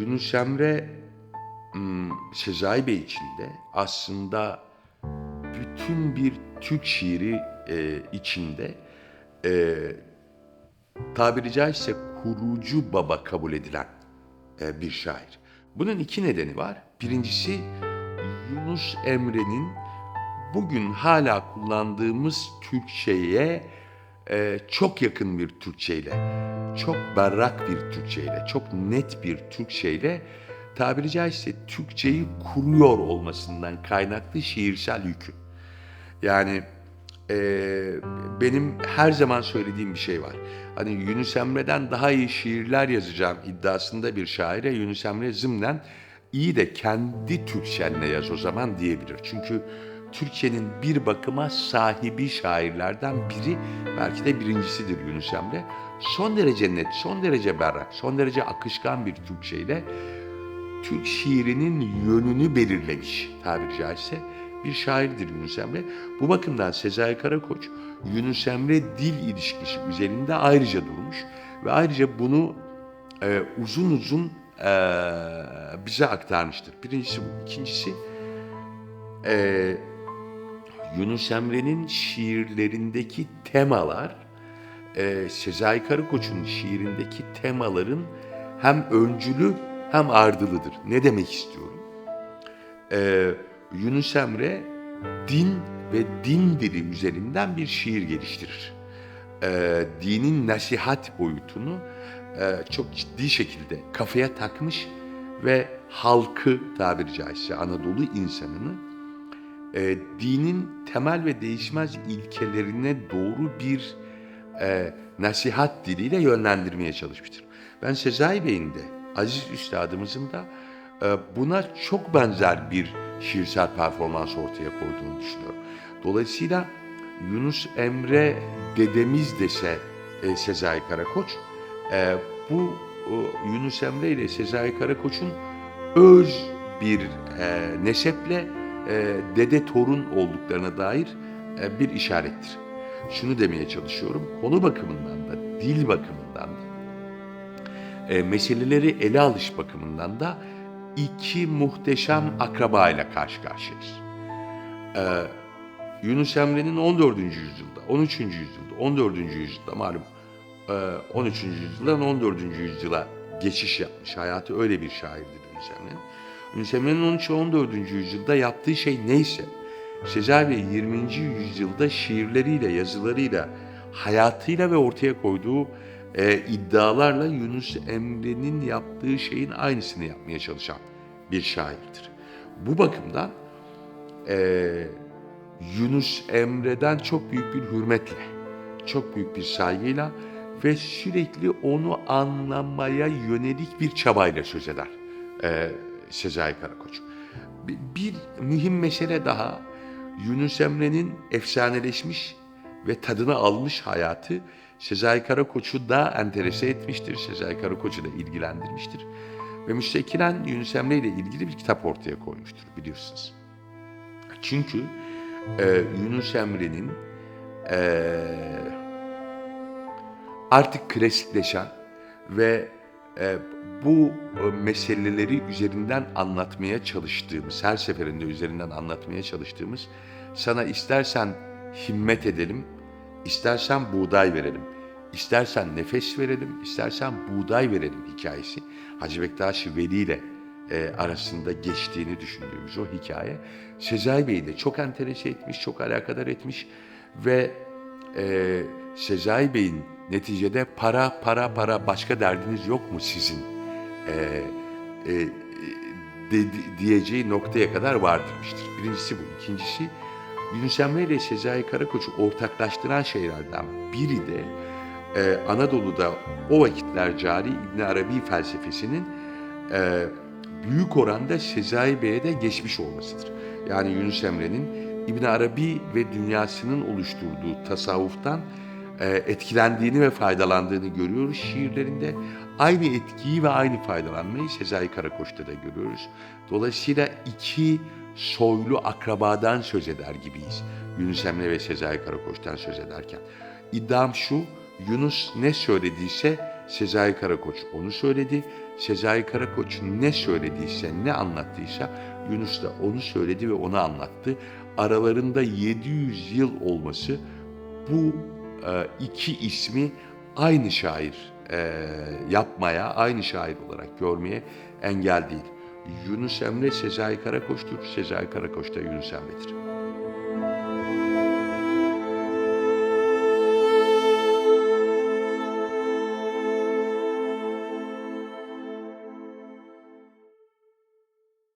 Yunus Emre hmm, Sezai Bey için de aslında bütün bir Türk şiiri e, içinde e, tabiri caizse kurucu baba kabul edilen e, bir şair. Bunun iki nedeni var. Birincisi Yunus Emre'nin bugün hala kullandığımız Türkçe'ye e, çok yakın bir Türkçeyle, çok berrak bir Türkçeyle, çok net bir Türkçeyle tabiri caizse Türkçeyi kuruyor olmasından kaynaklı şiirsel yükü. Yani e, benim her zaman söylediğim bir şey var. Hani Yunus Emre'den daha iyi şiirler yazacağım iddiasında bir şaire Yunus Emre zımnen iyi de kendi Türkçenle yaz o zaman diyebilir. Çünkü Türkçenin bir bakıma sahibi şairlerden biri belki de birincisidir Yunus Emre. Son derece net, son derece berrak, son derece akışkan bir Türkçeyle Türk şiirinin yönünü belirlemiş tabiri caizse bir şairdir Yunus Emre. Bu bakımdan Sezai Karakoç Yunus Emre dil ilişkisi üzerinde ayrıca durmuş ve ayrıca bunu e, uzun uzun e, bize aktarmıştır. Birincisi bu. İkincisi e, Yunus Emre'nin şiirlerindeki temalar e, Sezai Karakoç'un şiirindeki temaların hem öncülü hem ardılıdır. Ne demek istiyorum? E, Yunus Emre din ve din dili üzerinden bir şiir geliştirir. E, dinin nasihat boyutunu e, çok ciddi şekilde kafaya takmış ve halkı tabiri caizse Anadolu insanını e, dinin temel ve değişmez ilkelerine doğru bir e, nasihat diliyle yönlendirmeye çalışmıştır. Ben Sezai Bey'in de, Aziz Üstadımızın da e, buna çok benzer bir şiirsel performans ortaya koyduğunu düşünüyorum. Dolayısıyla Yunus Emre dedemiz dese e, Sezai Karakoç, e, bu o, Yunus Emre ile Sezai Karakoç'un öz bir e, neseple e, dede torun olduklarına dair e, bir işarettir. Şunu demeye çalışıyorum, konu bakımından da, dil bakımından da, e, meseleleri ele alış bakımından da iki muhteşem akraba ile karşı karşıyayız. E, Yunus Emre'nin 14. yüzyılda, 13. yüzyılda, 14. yüzyılda malum e, 13. yüzyıldan 14. yüzyıla geçiş yapmış. Hayatı öyle bir şairdir Yunus Emre'nin. Yunus Emre'nin 13 ve 14. yüzyılda yaptığı şey neyse, Sezai Bey 20. yüzyılda şiirleriyle, yazılarıyla, hayatıyla ve ortaya koyduğu e, iddialarla Yunus Emre'nin yaptığı şeyin aynısını yapmaya çalışan bir şairdir. Bu bakımdan e, Yunus Emre'den çok büyük bir hürmetle, çok büyük bir saygıyla ve sürekli onu anlamaya yönelik bir çabayla söz eder e, Sezai Karakoç. Bir, bir mühim mesele daha, Yunus Emre'nin efsaneleşmiş ve tadını almış hayatı Sezai Karakoç'u da enterese etmiştir. Sezai Karakoç'u da ilgilendirmiştir. Ve müstekilen Yunus Emre ile ilgili bir kitap ortaya koymuştur biliyorsunuz. Çünkü e, Yunus Emre'nin e, artık klasikleşen ve e, bu e, meseleleri üzerinden anlatmaya çalıştığımız, her seferinde üzerinden anlatmaya çalıştığımız, sana istersen himmet edelim, istersen buğday verelim, istersen nefes verelim, istersen buğday verelim hikayesi. Hacı Bektaş Veli ile e, arasında geçtiğini düşündüğümüz o hikaye Sezai Bey'i de çok enterese etmiş, çok alakadar etmiş ve e, Sezai Bey'in neticede para para para başka derdiniz yok mu sizin e, e, de, diyeceği noktaya kadar vardırmıştır. Birincisi bu. İkincisi Yunus Emre ile Sezai Karakoç'u ortaklaştıran şeylerden biri de e, Anadolu'da o vakitler cari İbn Arabi felsefesinin e, büyük oranda Sezai Bey'e de geçmiş olmasıdır. Yani Yunus Emre'nin İbn Arabi ve dünyasının oluşturduğu tasavvuftan etkilendiğini ve faydalandığını görüyoruz şiirlerinde. Aynı etkiyi ve aynı faydalanmayı Sezai Karakoç'ta da görüyoruz. Dolayısıyla iki soylu akrabadan söz eder gibiyiz. Yunus Emre ve Sezai Karakoç'tan söz ederken. İddiam şu, Yunus ne söylediyse Sezai Karakoç onu söyledi. Sezai Karakoç ne söylediyse, ne anlattıysa Yunus da onu söyledi ve onu anlattı. Aralarında 700 yıl olması bu e, iki ismi aynı şair e, yapmaya, aynı şair olarak görmeye engel değil. Yunus Emre Sezai Karakoç'tur, Sezai Karakoç da Yunus Emre'dir.